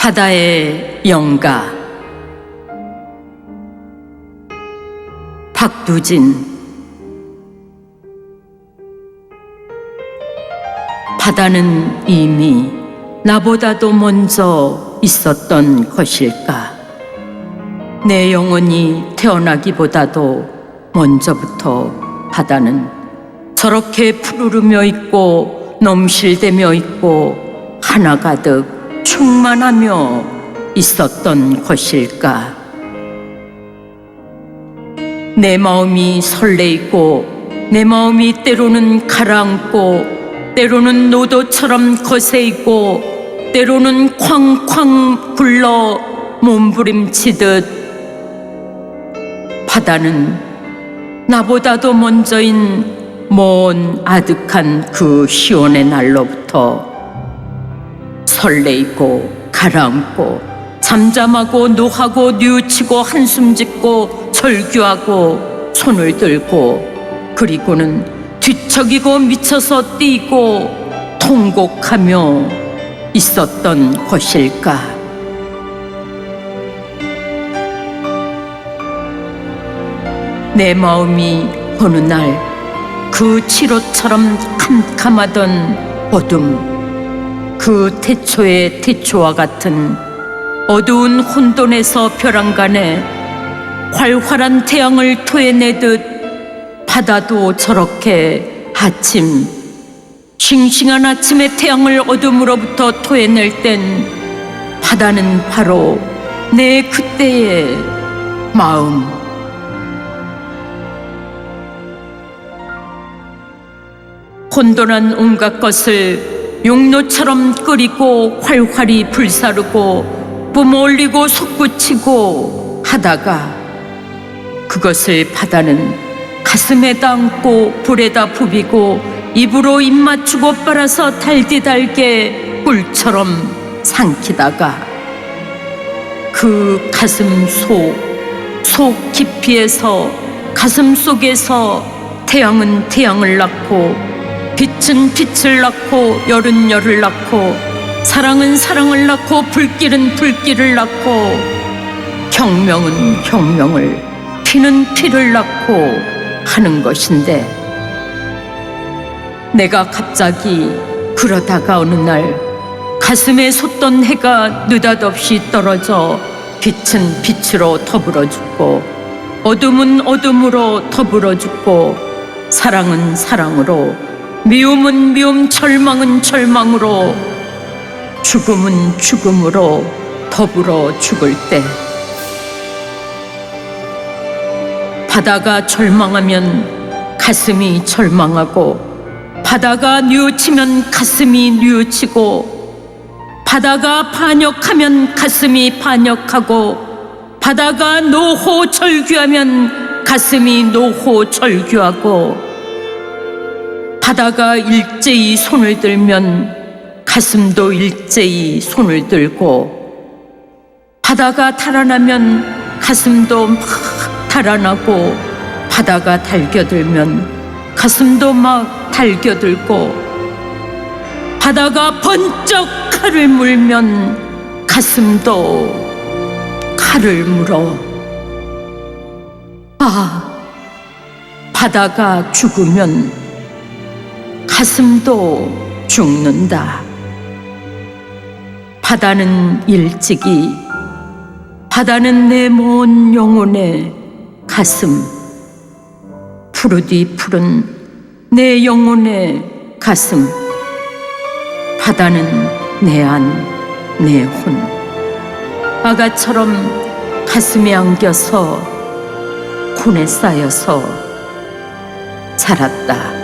바다의 영가 박두진 바다는 이미 나보다도 먼저 있었던 것일까? 내 영혼이 태어나기보다도 먼저부터 바다는 저렇게 푸르르며 있고 넘실대며 있고 하나 가득 충만하며 있었던 것일까? 내 마음이 설레이고 내 마음이 때로는 가라앉고 때로는 노도처럼 거세이고 때로는 쾅쾅 굴러 몸부림치듯 바다는 나보다도 먼저인 먼 아득한 그 시온의 날로부터 설레이고 가라앉고 잠잠하고 노하고 뉘우치고 한숨 짓고 절규하고 손을 들고 그리고는 뒤척이고 미쳐서 뛰고 통곡하며 있었던 것일까? 내 마음이 어느 날 그 치로처럼 캄캄하던 어둠, 그 태초의 태초와 같은 어두운 혼돈에서 벼랑간에 활활한 태양을 토해내듯 바다도 저렇게 아침, 싱싱한 아침의 태양을 어둠으로부터 토해낼 땐 바다는 바로 내 그때의 마음. 혼돈한 온갖 것을 용노처럼 끓이고 활활이 불사르고 뿜어올리고 솟구치고 하다가 그것을 바다는 가슴에다 안고 불에다 부비고 입으로 입 맞추고 빨아서 달디달게 꿀처럼 삼키다가 그 가슴 속, 속 깊이에서 가슴 속에서 태양은 태양을 낳고 빛은 빛을 낳고 열은 열을 낳고 사랑은 사랑을 낳고 불길은 불길을 낳고 혁명은 혁명을 피는 피를 낳고 하는 것인데 내가 갑자기 그러다가 어느 날 가슴에 솟던 해가 느닷없이 떨어져 빛은 빛으로 더불어 죽고 어둠은 어둠으로 더불어 죽고 사랑은 사랑으로 미움은 미움 절망은 절망으로 죽음은 죽음으로 더불어 죽을 때. 바다가 절망하면 가슴이 절망하고 바다가 뉘우치면 가슴이 뉘우치고 바다가 반역하면 가슴이 반역하고 바다가 노호 절규하면 가슴이 노호 절규하고 바다가 일제히 손을 들면 가슴도 일제히 손을 들고 바다가 달아나면 가슴도 막 달아나고 바다가 달겨들면 가슴도 막 달겨들고 바다가 번쩍 칼을 물면 가슴도 칼을 물어. 아 바다가 죽으면 가슴도 죽는다 바다는 일찍이 바다는 내 먼 영혼의 가슴 푸르디 푸른 내 영혼의 가슴 바다는 내 안, 내 혼. 아가처럼 가슴에 안겨서 곤에 쌓여서 자랐다.